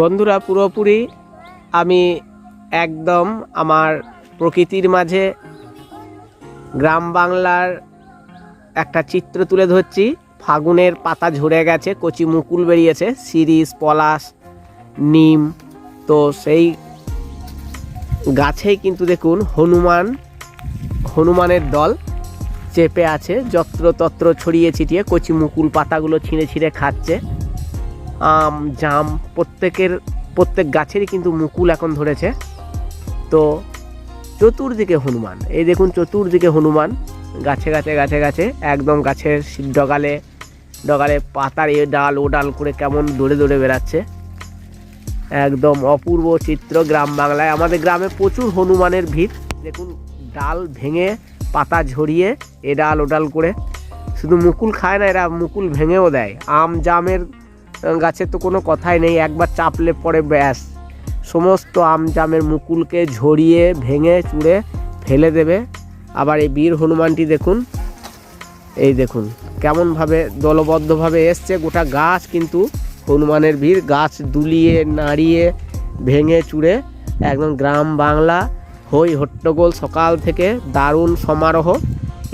বন্ধুরা, পুরোপুরি আমি একদম আমার প্রকৃতির মাঝে গ্রাম বাংলার একটা চিত্র তুলে ধরছি। ফাগুনের পাতা ঝরে গেছে, কচি মুকুল বেরিয়েছে শিরিষ পলাশ, নিম। তো সেই গাছেই কিন্তু দেখুন হনুমান, হনুমানের দল চেপে আছে, যত্রতত্র ছড়িয়ে ছিটিয়ে কচি মুকুল পাতাগুলো ছিঁড়ে ছিঁড়ে খাচ্ছে। আম, জাম, প্রত্যেকের, প্রত্যেক গাছেরই কিন্তু মুকুল এখন ধরেছে। তো চতুর্দিকে হনুমান। এই দেখুন চতুর্দিকে হনুমান। গাছে গাছে গাছে গাছে, একদম গাছের ডগালে ডগালে পাতার এ ডাল, ও ডাল করে কেমন দৌড়ে দৌড়ে বেড়াচ্ছে। একদম অপূর্ব চিত্র গ্রাম বাংলায়। আমাদের গ্রামে প্রচুর হনুমানের ভিড়। দেখুন, ডাল ভেঙে পাতা ঝরিয়ে এ ডাল, ও ডাল করে। শুধু মুকুল খায় না, এরা মুকুল ভেঙেও দেয়। আম, জামের গাছের তো কোনো কথাই নেই, একবার চাপলে পরে ব্যাস। সমস্ত আম জামের মুকুলকে ঝরিয়ে ভেঙে চুড়ে ফেলে দেবে। আবার এই বীর হনুমানটি দেখুন, এই দেখুন, কেমনভাবে দলবদ্ধভাবে এসছে গোটা গাছ, কিন্তু হনুমানের ভিড় গাছ দুলিয়ে, নাড়িয়ে, ভেঙে চুড়ে একদম গ্রাম বাংলা হই হট্টগোল সকাল থেকে দারুণ সমারোহ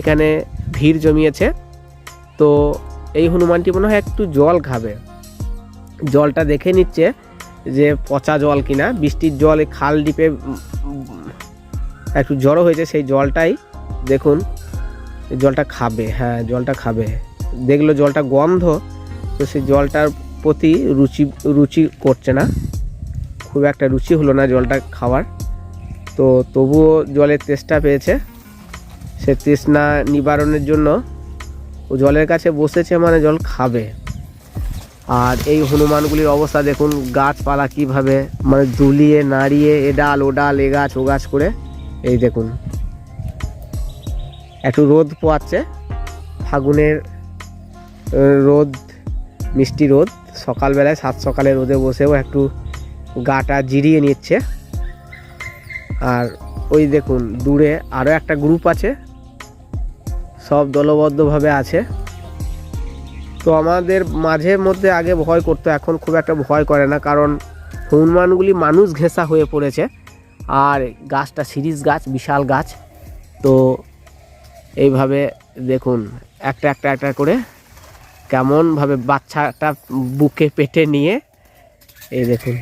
এখানে ভিড় জমিয়েছে। তো এই হনুমানটি মনে হয় একটু জল খাবে। জলটা দেখে নিচ্ছে যে পচা জল কিনা। বৃষ্টির জল খাল ডিপে একটু জড়ো হয়েছে, সেই জলটাই দেখুন জলটা খাবে হ্যাঁ জলটা খাবে। দেখল জলটা গন্ধ, তো সেই জলটার প্রতি রুচি রুচি করছে না। খুব একটা রুচি হলো না জলটা খাওয়ার। তো তবুও জলের তেষ্টা পেয়েছে। সে তৃষ্ণা নিবারণের জন্য ও জলের কাছে বসেছে মানে জল খাবে। আর এই হনুমানগুলির অবস্থা দেখুন, গাছপালা কীভাবে মানে দুলিয়ে, নাড়িয়ে এ ডাল ও ডাল এ গাছ, ও গাছ করে। এই দেখুন। একটু রোদ পোয়াচ্ছে। ফাগুনের রোদ, মিষ্টি রোদ। সকালবেলায় সাত সকালে রোদে বসেও একটু গাটা জিরিয়ে নিচ্ছে। আর ওই দেখুন, দূরে আরও একটা গ্রুপ আছে। সব দলবদ্ধভাবে আছে। তো আমাদের মাঝে মধ্যে আগে ভয় করতো, এখন খুব একটা ভয় করে না, কারণ হনুমানগুলি মানুষ ঘেঁষা হয়ে পড়েছে। আর গাছটা সিরিজ গাছ, বিশাল গাছ। তো এইভাবে দেখুন, একটা একটা একটা করে কেমনভাবে বাচ্চাটা বুকে পেটে নিয়ে, এই দেখুন,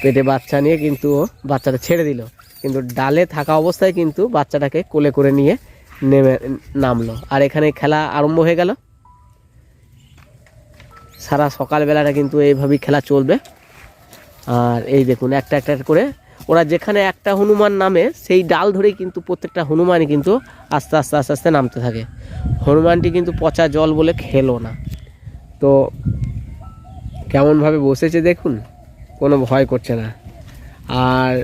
পেটে বাচ্চা নিয়ে কিন্তু ও বাচ্চাটা ছেড়ে দিল। কিন্তু ডালে থাকা অবস্থায় কিন্তু বাচ্চাটাকে কোলে করে নিয়ে নেমে নামলো। আর এখানে খেলা আরম্ভ হয়ে গেল। সারা সকালবেলাটা কিন্তু এইভাবেই খেলা চলবে। আর এই দেখুন, একটা একটা করে। ওরা যেখানে একটা হনুমান নামে, সেই ডাল ধরেই কিন্তু প্রত্যেকটা হনুমানই কিন্তু আস্তে আস্তে আস্তে আস্তে নামতে থাকে। হনুমানটি কিন্তু পচা জল বলে খেলো না। তো কেমনভাবে বসেছে দেখুন, কোনো ভয় করছে না। আর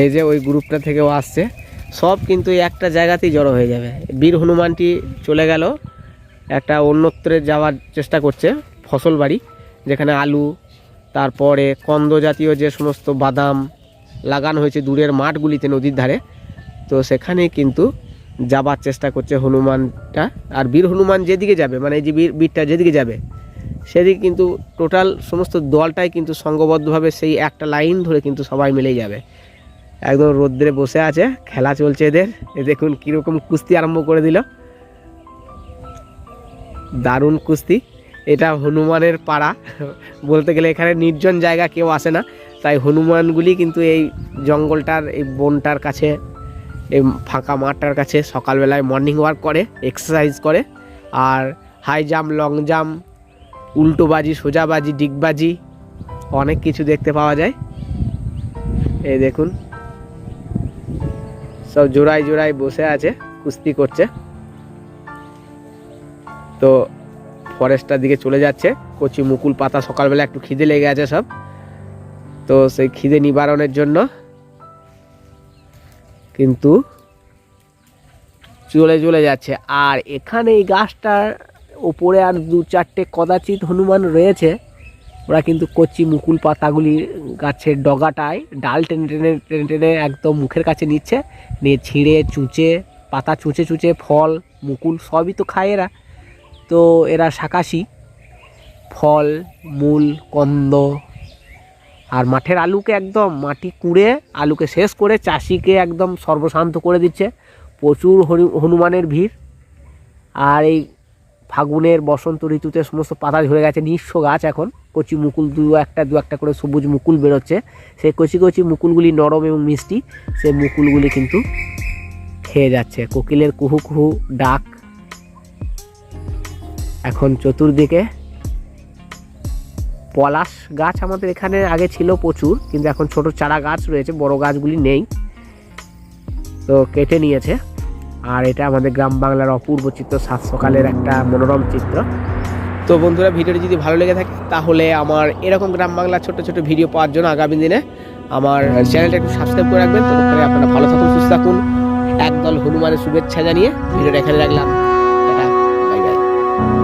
এই যে ওই গ্রুপটা থেকেও আসছে, সব কিন্তু একটা জায়গাতেই জড়ো হয়ে যাবে। বীর হনুমানটি চলে গেল একটা অন্যত্রে যাওয়ার চেষ্টা করছে ফসল বাড়ি, যেখানে আলু, তারপরে কন্দ জাতীয় যে সমস্ত বাদাম লাগানো হয়েছে দূরের মাঠগুলিতে নদীর ধারে, তো সেখানে কিন্তু যাবার চেষ্টা করছে হনুমানটা। আর বীর হনুমান যেদিকে যাবে মানে এই যে বীর, বীরটা যেদিকে যাবে, সেদিকে কিন্তু টোটাল সমস্ত দলটাই কিন্তু সংঘবদ্ধভাবে সেই একটা লাইন ধরে কিন্তু সবাই মিলেই যাবে। একদম রোদ্রে বসে আছে, খেলা চলছে এদের। এ দেখুন কীরকম কুস্তি আরম্ভ করে দিল। দারুণ কুস্তি। এটা হনুমানের পাড়া। বলতে গেলে এখানে নির্জন জায়গা, কেউ আসে না। তাই হনুমানগুলি কিন্তু এই জঙ্গলটার, এই বনটার কাছে, এই ফাঁকা মাঠটার কাছে সকালবেলায় মর্নিং ওয়াক করে এক্সারসাইজ করে। আর হাই জাম্প লং জাম্প উল্টোবাজি সোজাবাজি ডিগবাজি অনেক কিছু দেখতে পাওয়া যায়। এই দেখুন। সব জোড়ায় জোড়ায় বসে আছে, কুস্তি করছে। তো ফরেস্টটার দিকে চলে যাচ্ছে। কচি, মুকুল, পাতা সকালবেলা একটু খিদে লেগে আছে সব। তো সেই খিদে নিবারণের জন্য কিন্তু চলে চলে যাচ্ছে। আর এখানে এই গাছটার ওপরে আর দু চারটে কদাচিৎ হনুমান রয়েছে। ওরা কিন্তু কচি, মুকুল, পাতাগুলি গাছের ডগাটায় ডাল টেনে টেনে টেনে টেনে একদম মুখের কাছে নিচ্ছে। নিয়ে ছিঁড়ে, চুঁচে, পাতা চুঁচে চুঁচে, ফল, মুকুল সবই তো খায় এরা। তো এরা শাকাশি। ফল, মূল, কন্দ আর মাঠের আলুকে একদম মাটি কুড়ে আলুকে শেষ করে চাষিকে একদম সর্বশান্ত করে দিচ্ছে। প্রচুর হনুমানের ভিড় আর এই ফাগুনের, বসন্ত ঋতুতে সমস্ত পাতা ঝরে গেছে, নিঃস্ব গাছ এখন। কচি মুকুল দু একটা দু একটা করে সবুজ মুকুল বেরোচ্ছে। সেই কচি কচি মুকুলগুলি নরম এবং মিষ্টি, সেই মুকুলগুলি কিন্তু খেয়ে যাচ্ছে। কোকিলের কুহু কুহু ডাক এখন চতুর্দিকে পলাশ গাছ আমাদের এখানে আগে ছিল প্রচুর, কিন্তু এখন ছোট চারা গাছ রয়েছে, বড় গাছগুলি নেই। তো কেটে নিয়েছে। আর এটা আমাদের গ্রাম বাংলার অপূর্ব চিত্র, সাত সকালের একটা মনোরম চিত্র। তো বন্ধুরা, ভিডিওটি যদি ভালো লেগে থাকে, তাহলে আমার এরকম গ্রাম বাংলার ছোট ছোট ভিডিও পাওয়ার জন্য আগামী দিনে আমার চ্যানেলটা একটু সাবস্ক্রাইব করে রাখবেন। ততক্ষণে আপনারা ভালো থাকুন, সুস্থ থাকুন। একদল হনুমানের শুভেচ্ছা জানিয়ে ভিডিওটা এখানে রাখলাম।